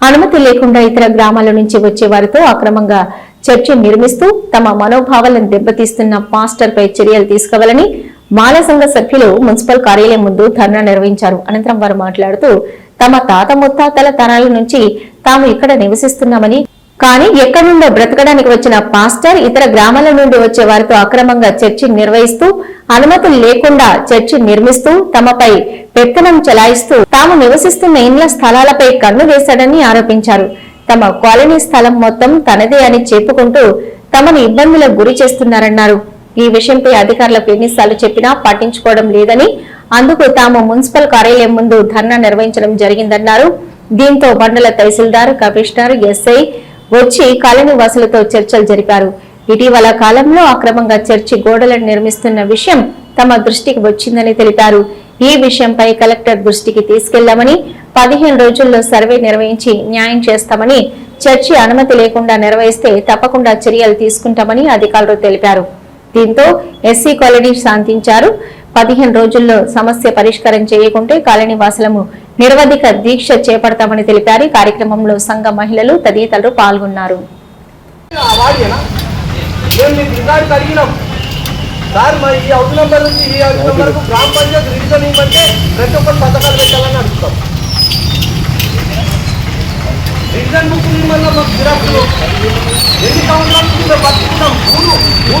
అనుమతి లేకుండా ఇతర గ్రామాల నుంచి వచ్చే వారితో అక్రమంగా చర్చి నిర్మిస్తూ తమ మనోభావాలను దెబ్బతీస్తున్న పాస్టర్ పై చర్యలు తీసుకోవాలని మాల సంఘ సభ్యులు మున్సిపల్ కార్యాలయం ముందు ధర్నా నిర్వహించారు. అనంతరం వారు మాట్లాడుతూ తమ తాత ముత్తాతల తరాల నుంచి తాము ఇక్కడ నివసిస్తున్నామని కానీ ఎక్కడి నుండో బ్రతకడానికి వచ్చిన పాస్టర్ ఇతర గ్రామాల నుండి వచ్చే వారితో అక్రమంగా చర్చి నిర్వహిస్తూ అనుమతులు లేకుండా చర్చి నిర్మిస్తూ తమపై పెత్తనం చెలాయిస్తూ తాము నివసిస్తున్న ఇండ్ల స్థలాలపై కన్ను వేశాడని ఆరోపించారు. తమ కాలనీ స్థలం మొత్తం తనదే అని చెప్పుకుంటూ తమను ఇబ్బందులకు గురి చేస్తున్నారన్నారు. ఈ విషయంపై అధికారులకు ఎన్నిసార్లు చెప్పినా పట్టించుకోవడం లేదని అందుకు తాము మున్సిపల్ కార్యాలయం ముందు ధర్నా నిర్వహించడం జరిగిందన్నారు. దీంతో మండల తహసీల్దార్ కమిషనర్ ఎస్ఐ వచ్చి కాలనీ వాసులతో చర్చలు జరిపారు. ఇటీవల కాలంలో అక్రమంగా చర్చి గోడలను నిర్మిస్తున్న విషయం తమ దృష్టికి వచ్చిందని తెలిపారు. ఈ విషయంపై కలెక్టర్ దృష్టికి తీసుకెళ్ళామని పదిహేను రోజుల్లో సర్వే నిర్వహించి న్యాయం చేస్తామని చర్చి అనుమతి లేకుండా నిర్వహిస్తే తప్పకుండా చర్యలు తీసుకుంటామని అధికారులు తెలిపారు. దీంతో ఎస్సీ కాలనీ శాంతించారు. పదిహేను రోజుల్లో సమస్య పరిష్కారం చేయకుంటే కాలనీ వాసులము నిరవధిక దీక్ష చేపడతామని తెలిపారు. కార్యక్రమంలో సంఘ మహిళలు తదితరులు పాల్గొన్నారు. సార్ మా ఈ హౌస్ నెంబర్ నుంచి ఈ హౌస్ గ్రామ పంచాయతీ రివిజన్ ఇవ్వమంటే ప్రతి ఒక్కరు పథకాలు పెట్టాలని అడుగుతాం రివిజన్ బుక్ మాకు జిరాక్స్లు